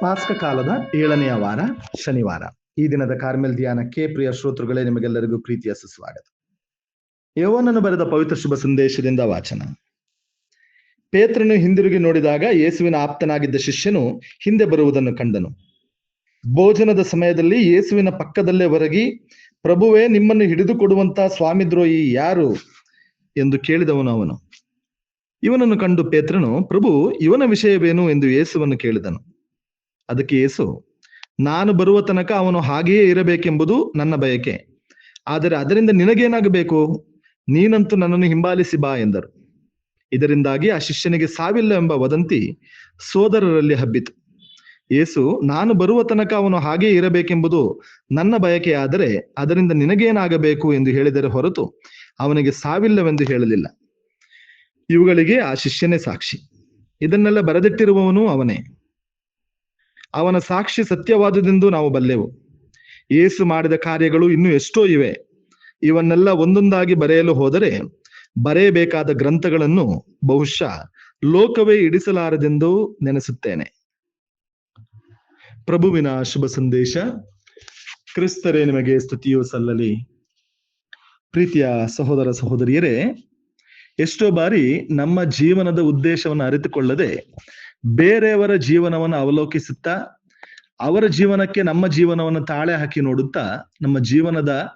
ಪಾಸ್ಕ ಕಾಲದ ಏಳನೆಯ ವಾರ, ಶನಿವಾರ. ಈ ದಿನದ ಕಾರ್ಮೆಲ್ ಧ್ಯಾನಕ್ಕೆ ಪ್ರಿಯ ಶ್ರೋತೃಗಳೇ, ನಿಮಗೆಲ್ಲರಿಗೂ ಪ್ರೀತಿಯ ಸುಸ್ವಾಗತ. ಯೋವನನ್ನು ಬರೆದ ಪವಿತ್ರ ಶುಭ ಸಂದೇಶದಿಂದ ವಾಚನ. ಪೇತ್ರನು ಹಿಂದಿರುಗಿ ನೋಡಿದಾಗ ಯೇಸುವಿನ ಆಪ್ತನಾಗಿದ್ದ ಶಿಷ್ಯನು ಹಿಂದೆ ಬರುವುದನ್ನು ಕಂಡನು. ಭೋಜನದ ಸಮಯದಲ್ಲಿ ಯೇಸುವಿನ ಪಕ್ಕದಲ್ಲೇ ಹೊರಗಿ ಪ್ರಭುವೇ, ನಿಮ್ಮನ್ನು ಹಿಡಿದು ಕೊಡುವಂತ ಸ್ವಾಮಿದ್ರೋಹಿ ಯಾರು? ಎಂದು ಕೇಳಿದವನು ಅವನು. ಇವನನ್ನು ಕಂಡು ಪೇತ್ರನು, ಪ್ರಭು, ಇವನ ವಿಷಯವೇನು? ಎಂದು ಯೇಸುವನ್ನು ಕೇಳಿದನು. ಅದಕ್ಕೆ ಯೇಸು ನಾನು ಬರುವ ತನಕ ಅವನು ಹಾಗೆಯೇ ಇರಬೇಕೆಂಬುದು ನನ್ನ ಬಯಕೆ. ಆದರೆ ಅದರಿಂದ ನಿನಗೇನಾಗಬೇಕು? ನೀನಂತೂ ನನ್ನನ್ನು ಹಿಂಬಾಲಿಸಿ ಬಾ ಎಂದರು. ಇದರಿಂದಾಗಿ ಆ ಶಿಷ್ಯನಿಗೆ ಸಾವಿಲ್ಲ ಎಂಬ ವದಂತಿ ಸೋದರರಲ್ಲಿ ಹಬ್ಬಿತು. ಯೇಸು ನಾನು ಬರುವ ತನಕ ಅವನು ಹಾಗೇ ಇರಬೇಕೆಂಬುದು ನನ್ನ ಬಯಕೆಯಾದರೆ ಅದರಿಂದ ನಿನಗೇನಾಗಬೇಕು ಎಂದು ಹೇಳಿದರೆ ಹೊರತು ಅವನಿಗೆ ಸಾವಿಲ್ಲವೆಂದು ಹೇಳಲಿಲ್ಲ. ಇವುಗಳಿಗೆ ಆ ಶಿಷ್ಯನೇ ಸಾಕ್ಷಿ. ಇದನ್ನೆಲ್ಲ ಬರೆದಿಟ್ಟಿರುವವನು ಅವನೇ. ಅವನ ಸಾಕ್ಷಿ ಸತ್ಯವಾದುದೆಂದು ನಾವು ಬಲ್ಲೆವು. ಏಸು ಮಾಡಿದ ಕಾರ್ಯಗಳು ಇನ್ನೂ ಎಷ್ಟೋ ಇವೆ. ಇವನ್ನೆಲ್ಲ ಒಂದೊಂದಾಗಿ ಬರೆಯಲು ಹೋದರೆ ಬರೆಯಬೇಕಾದ ಗ್ರಂಥಗಳನ್ನು ಬಹುಶಃ ಲೋಕವೇ ಇಡಿಸಲಾರದೆಂದು ನೆನೆಸುತ್ತೇನೆ. ಪ್ರಭುವಿನ ಶುಭ ಸಂದೇಶ. ಕ್ರಿಸ್ತರೇ ನಿಮಗೆ ಸ್ತುತಿಯು ಸಲ್ಲಲಿ. ಪ್ರೀತಿಯ ಸಹೋದರ ಸಹೋದರಿಯರೇ, ಎಷ್ಟೋ ಬಾರಿ ನಮ್ಮ ಜೀವನದ ಉದ್ದೇಶವನ್ನು ಅರಿತುಕೊಳ್ಳದೆ ಬೇರೆಯವರ ಜೀವನವನ್ನು ಅವಲೋಕಿಸುತ್ತಾ, ಅವರ ಜೀವನಕ್ಕೆ ನಮ್ಮ ಜೀವನವನ್ನು ತಾಳೆ ಹಾಕಿ ನೋಡುತ್ತಾ, ನಮ್ಮ ಜೀವನದ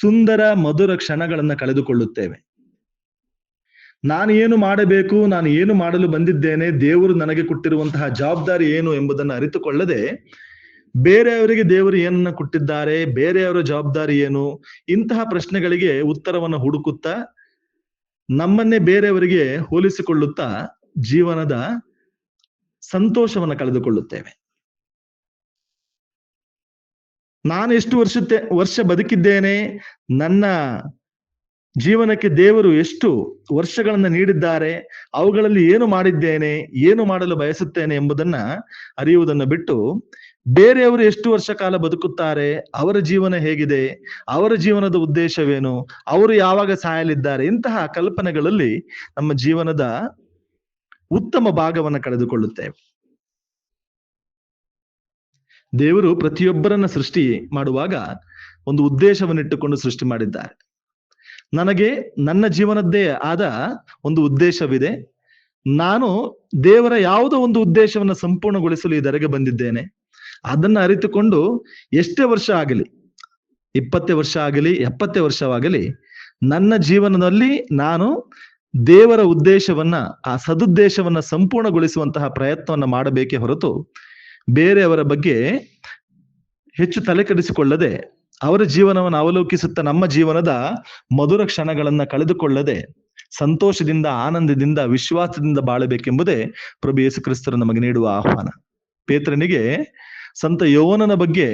ಸುಂದರ, ಮಧುರ ಕ್ಷಣಗಳನ್ನ ಕಳೆದುಕೊಳ್ಳುತ್ತೇವೆ. ನಾನು ಏನು ಮಾಡಬೇಕು, ನಾನು ಏನು ಮಾಡಲು ಬಂದಿದ್ದೇನೆ, ದೇವರು ನನಗೆ ಕೊಟ್ಟಿರುವಂತಹ ಜವಾಬ್ದಾರಿ ಏನು ಎಂಬುದನ್ನು ಅರಿತುಕೊಳ್ಳದೆ, ಬೇರೆಯವರಿಗೆ ದೇವರು ಏನನ್ನ ಕೊಟ್ಟಿದ್ದಾರೆ, ಬೇರೆಯವರ ಜವಾಬ್ದಾರಿ ಏನು, ಇಂತಹ ಪ್ರಶ್ನೆಗಳಿಗೆ ಉತ್ತರವನ್ನು ಹುಡುಕುತ್ತಾ, ನಮ್ಮನ್ನೇ ಬೇರೆಯವರಿಗೆ ಹೋಲಿಸಿಕೊಳ್ಳುತ್ತಾ ಜೀವನದ ಸಂತೋಷವನ್ನು ಕಳೆದುಕೊಳ್ಳುತ್ತೇವೆ. ನಾನು ಎಷ್ಟು ವರ್ಷ ವರ್ಷ ಬದುಕಿದ್ದೇನೆ, ನನ್ನ ಜೀವನಕ್ಕೆ ದೇವರು ಎಷ್ಟು ವರ್ಷಗಳನ್ನು ನೀಡಿದ್ದಾರೆ, ಅವುಗಳಲ್ಲಿ ಏನು ಮಾಡಿದ್ದೇನೆ, ಏನು ಮಾಡಲು ಬಯಸುತ್ತೇನೆ ಎಂಬುದನ್ನ ಅರಿಯುವುದನ್ನು ಬಿಟ್ಟು, ಬೇರೆಯವರು ಎಷ್ಟು ವರ್ಷ ಕಾಲ ಬದುಕುತ್ತಾರೆ, ಅವರ ಜೀವನ ಹೇಗಿದೆ, ಅವರ ಜೀವನದ ಉದ್ದೇಶವೇನು, ಅವರು ಯಾವಾಗ ಸಾಯಲಿದ್ದಾರೆ, ಇಂತಹ ಕಲ್ಪನೆಗಳಲ್ಲಿ ನಮ್ಮ ಜೀವನದ ಉತ್ತಮ ಭಾಗವನ್ನು ಕಳೆದುಕೊಳ್ಳುತ್ತೇವೆ. ದೇವರು ಪ್ರತಿಯೊಬ್ಬರನ್ನ ಸೃಷ್ಟಿ ಮಾಡುವಾಗ ಒಂದು ಉದ್ದೇಶವನ್ನಿಟ್ಟುಕೊಂಡು ಸೃಷ್ಟಿ ಮಾಡಿದ್ದಾರೆ. ನನಗೆ ನನ್ನ ಜೀವನದ್ದೇ ಆದ ಒಂದು ಉದ್ದೇಶವಿದೆ. ನಾನು ದೇವರ ಯಾವುದೋ ಒಂದು ಉದ್ದೇಶವನ್ನು ಸಂಪೂರ್ಣಗೊಳಿಸಲು ಈ ದರೆಗೆ ಬಂದಿದ್ದೇನೆ. ಅದನ್ನ ಅರಿತುಕೊಂಡು ಎಷ್ಟೇ ವರ್ಷ ಆಗಲಿ, ಇಪ್ಪತ್ತೇ ವರ್ಷ ಆಗಲಿ, ಎಪ್ಪತ್ತೇ ವರ್ಷವಾಗಲಿ, ನನ್ನ ಜೀವನದಲ್ಲಿ ನಾನು ದೇವರ ಉದ್ದೇಶವನ್ನ, ಆ ಸದುದ್ದೇಶವನ್ನ ಸಂಪೂರ್ಣಗೊಳಿಸುವಂತಹ ಪ್ರಯತ್ನವನ್ನ ಮಾಡಬೇಕೇ ಹೊರತು ಬೇರೆಯವರ ಬಗ್ಗೆ ಹೆಚ್ಚು ತಲೆ ಕೆಡಿಸಿಕೊಳ್ಳದೆ ಅವರ ಜೀವನವನ್ನು ಅವಲೋಕಿಸುತ್ತಾ ನಮ್ಮ ಜೀವನದ ಮಧುರ ಕ್ಷಣಗಳನ್ನ ಕಳೆದುಕೊಳ್ಳದೆ ಸಂತೋಷದಿಂದ, ಆನಂದದಿಂದ, ವಿಶ್ವಾಸದಿಂದ ಬಾಳಬೇಕೆಂಬುದೇ ಪ್ರಭು ಯೇಸು ಕ್ರಿಸ್ತರು ನಮಗೆ ನೀಡುವ ಆಹ್ವಾನ. ಪೇತ್ರನಿಗೆ ಸಂತ ಯೌವನನ ಬಗ್ಗೆ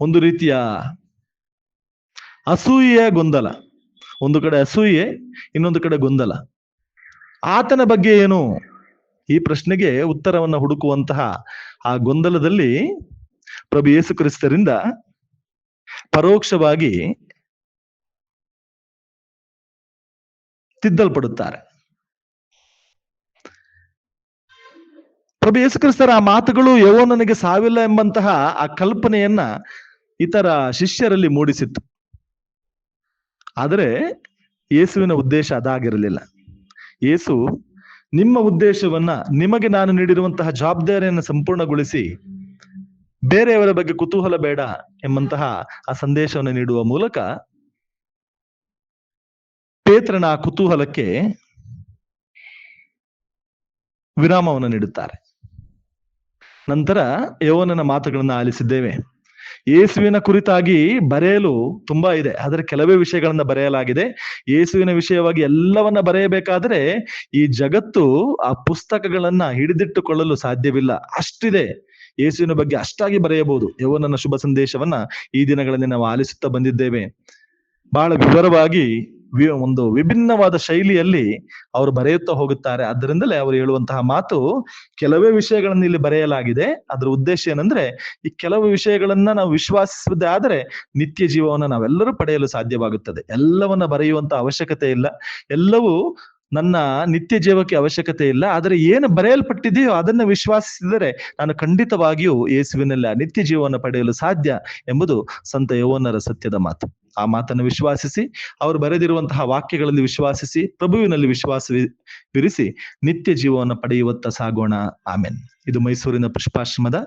ಒಂದು ರೀತಿಯ ಅಸೂಯೆಯ ಗೊಂದಲ. ಒಂದು ಕಡೆ ಅಸೂಯೆ, ಇನ್ನೊಂದು ಕಡೆ ಗೊಂದಲ. ಆತನ ಬಗ್ಗೆ ಏನು? ಈ ಪ್ರಶ್ನೆಗೆ ಉತ್ತರವನ್ನು ಹುಡುಕುವಂತಹ ಆ ಗೊಂದಲದಲ್ಲಿ ಪ್ರಭು ಯೇಸು ಕ್ರಿಸ್ತರಿಂದ ಪರೋಕ್ಷವಾಗಿ ತಿದ್ದಲ್ಪಡುತ್ತಾರೆ. ಪ್ರಭು ಯೇಸು ಕ್ರಿಸ್ತರ ಆ ಮಾತುಗಳು ಯೌವನನಿಗೆ ಸಾವಿಲ್ಲ ಎಂಬಂತಹ ಆ ಕಲ್ಪನೆಯನ್ನ ಇತರ ಶಿಷ್ಯರಲ್ಲಿ ಮೂಡಿಸಿತ್ತು. ಆದರೆ ಯೇಸುವಿನ ಉದ್ದೇಶ ಅದಾಗಿರಲಿಲ್ಲ. ಯೇಸು, ನಿಮ್ಮ ಉದ್ದೇಶವನ್ನ ನಿಮಗೆ ನಾನು ನೀಡಿರುವಂತಹ ಜವಾಬ್ದಾರಿಯನ್ನು ಸಂಪೂರ್ಣಗೊಳಿಸಿ ಬೇರೆಯವರ ಬಗ್ಗೆ ಕುತೂಹಲ ಬೇಡ ಎಂಬಂತಹ ಆ ಸಂದೇಶವನ್ನು ನೀಡುವ ಮೂಲಕ ಪೇತ್ರನ ಆ ಕುತೂಹಲಕ್ಕೆ ವಿರಾಮವನ್ನು ನೀಡುತ್ತಾರೆ. ನಂತರ ಯೌವನನ ಮಾತುಗಳನ್ನು ಆಲಿಸಿದ್ದೇವೆ. ಯೇಸುವಿನ ಕುರಿತಾಗಿ ಬರೆಯಲು ತುಂಬಾ ಇದೆ. ಆದರೆ ಕೆಲವೇ ವಿಷಯಗಳನ್ನ ಬರೆಯಲಾಗಿದೆ. ಯೇಸುವಿನ ವಿಷಯವಾಗಿ ಎಲ್ಲವನ್ನ ಬರೆಯಬೇಕಾದ್ರೆ ಈ ಜಗತ್ತು ಆ ಪುಸ್ತಕಗಳನ್ನ ಹಿಡಿದಿಟ್ಟುಕೊಳ್ಳಲು ಸಾಧ್ಯವಿಲ್ಲ. ಅಷ್ಟಿದೆ. ಯೇಸುವಿನ ಬಗ್ಗೆ ಅಷ್ಟಾಗಿ ಬರೆಯಬಹುದು. ಯೌವನನ ಶುಭ ಸಂದೇಶವನ್ನ ಈ ದಿನಗಳಲ್ಲಿ ನಾವು ಆಲಿಸುತ್ತಾ ಬಂದಿದ್ದೇವೆ. ಬಹಳ ವಿವರವಾಗಿ ಒಂದು ವಿಭಿನ್ನವಾದ ಶೈಲಿಯಲ್ಲಿ ಅವರು ಬರೆಯುತ್ತಾ ಹೋಗುತ್ತಾರೆ. ಅದರಿಂದಲೇ ಅವರು ಹೇಳುವಂತಹ ಮಾತು ಕೆಲವೇ ವಿಷಯಗಳನ್ನು ಇಲ್ಲಿ ಬರೆಯಲಾಗಿದೆ. ಅದರ ಉದ್ದೇಶ ಏನಂದ್ರೆ, ಈ ಕೆಲವು ವಿಷಯಗಳನ್ನ ನಾವು ವಿಶ್ವಾಸದೇ ಆದರೆ ನಿತ್ಯ ಜೀವವನ್ನು ನಾವೆಲ್ಲರೂ ಪಡೆಯಲು ಸಾಧ್ಯವಾಗುತ್ತದೆ. ಎಲ್ಲವನ್ನ ಬರೆಯುವಂತ ಅವಶ್ಯಕತೆ ಇಲ್ಲ. ಎಲ್ಲವೂ ನನ್ನ ನಿತ್ಯ ಜೀವಕ್ಕೆ ಅವಶ್ಯಕತೆ ಇಲ್ಲ, ಆದರೆ ಏನು ಬರೆಯಲ್ಪಟ್ಟಿದೆಯೋ ಅದನ್ನ ವಿಶ್ವಾಸಿಸಿದರೆ ನಾನು ಖಂಡಿತವಾಗಿಯೂ ಯೇಸುವಿನಲ್ಲಿ ನಿತ್ಯ ಜೀವವನ್ನು ಪಡೆಯಲು ಸಾಧ್ಯ ಎಂಬುದು ಸಂತ ಯೌವನರ ಸತ್ಯದ ಮಾತು. ಆ ಮಾತನ್ನು ವಿಶ್ವಾಸಿಸಿ, ಅವರು ಬರೆದಿರುವಂತಹ ವಾಕ್ಯಗಳಲ್ಲಿ ವಿಶ್ವಾಸಿಸಿ, ಪ್ರಭುವಿನಲ್ಲಿ ವಿಶ್ವಾಸ ವಿರಿಸಿ ನಿತ್ಯ ಜೀವವನ್ನು ಪಡೆಯುವತ್ತ ಸಾಗೋಣ. ಆಮೇನ್. ಇದು ಮೈಸೂರಿನ ಪುಷ್ಪಾಶ್ರಮದ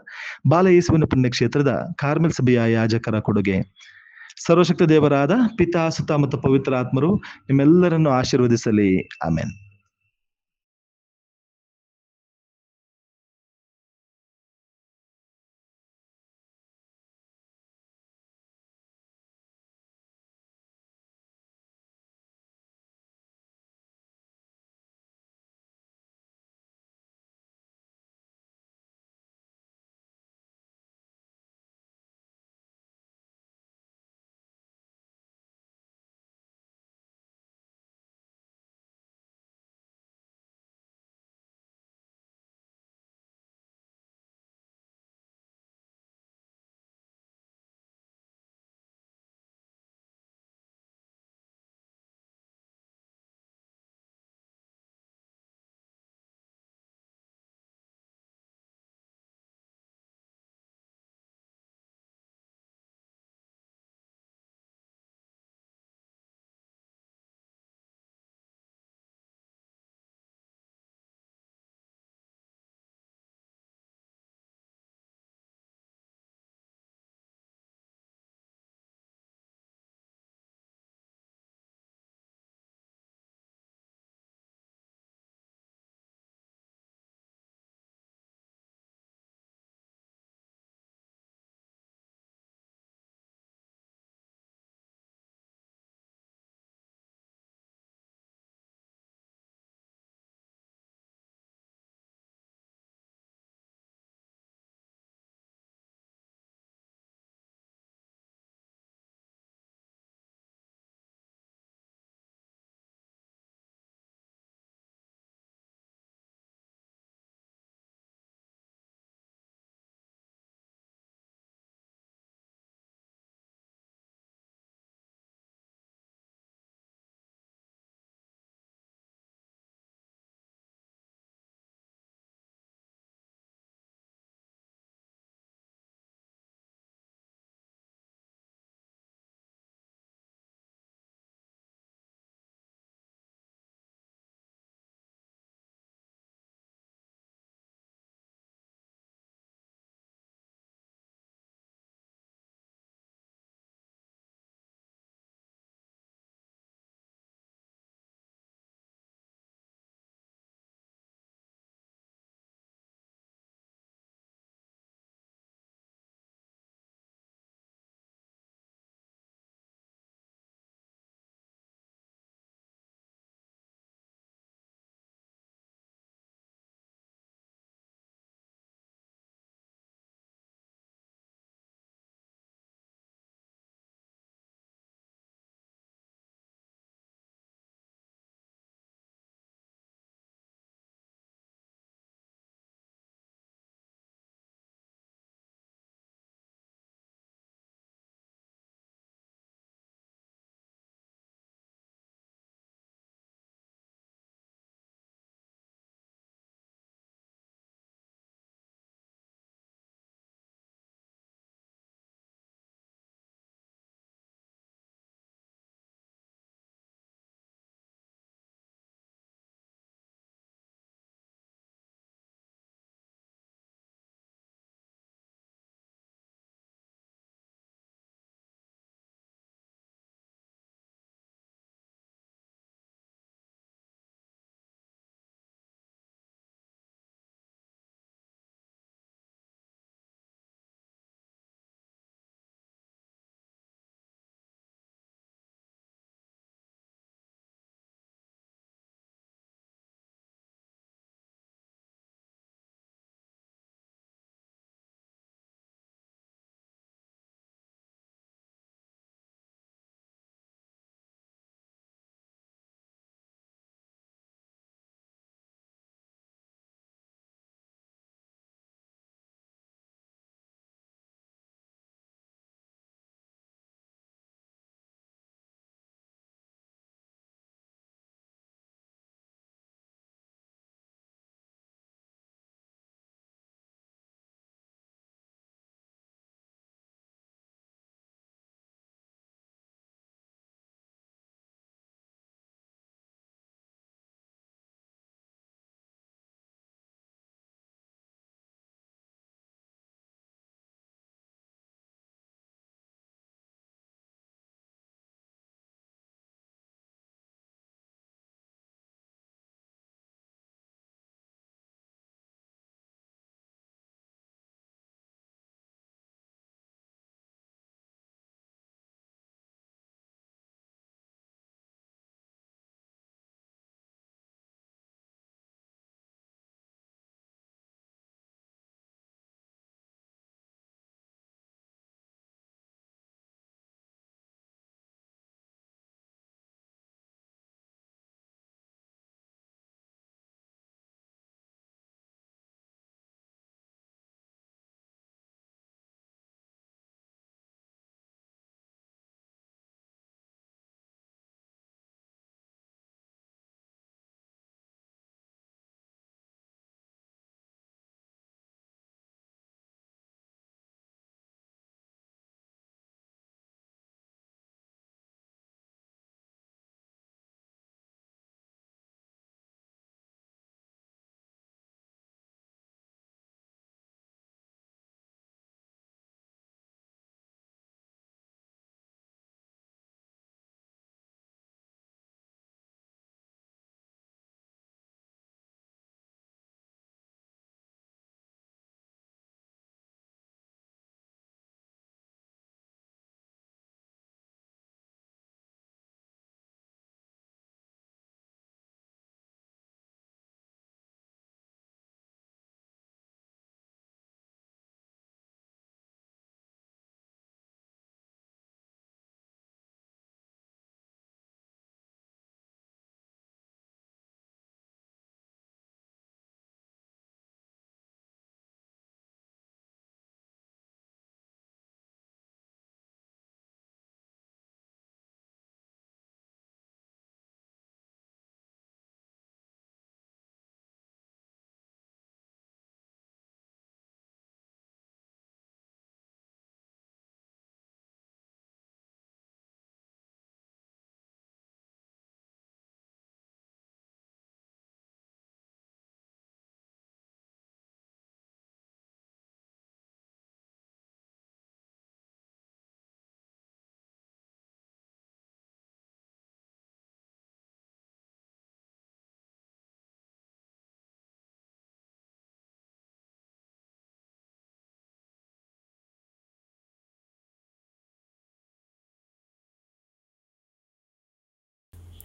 ಬಾಲಯೇಸುವಿನ ಪುಣ್ಯಕ್ಷೇತ್ರದ ಕಾರ್ಮೆಲ್ ಸಭೆಯ ಯಾಜಕರ ಕೊಡುಗೆ. ಸರ್ವಶಕ್ತ ದೇವರಾದ ಪಿತಾ ಸುತ ಮತ್ತು ಪವಿತ್ರ ಆತ್ಮರು ನಿಮ್ಮೆಲ್ಲರನ್ನು ಆಶೀರ್ವದಿಸಲಿ. Amen.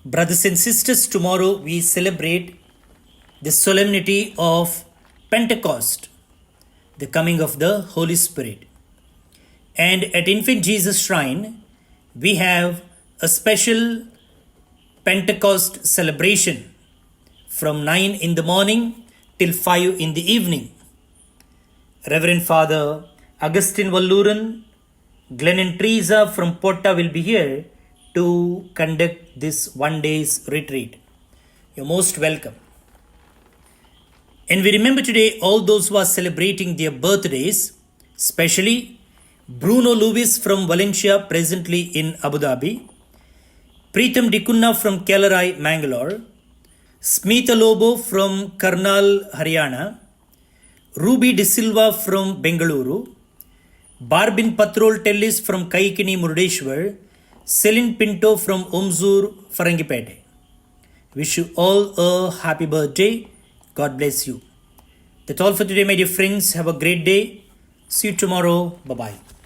Brothers and sisters, tomorrow we celebrate the solemnity of Pentecost, the coming of the Holy Spirit. And at Infant Jesus Shrine, we have a special Pentecost celebration from 9 in the morning till 5 in the evening. Reverend Father Augustine Valluran, Glenn and Teresa from Porta will be here to conduct this one day's retreat. You're most welcome. And we remember today all those who are celebrating their birthdays, especially Bruno Lewis from Valencia, presently in Abu Dhabi, Preetham Dikunna from Kelarai, Mangalore, Smita Lobo from Karnal, Haryana, Ruby De Silva from Bengaluru, Barbin Patrol Tellis from Kaikini, Murdeshwar, Celine Pinto from Umzur, Farangipete. Wish you all a happy birthday. God bless you. That's all for today, my dear friends. Have a great day. See you tomorrow. Bye bye.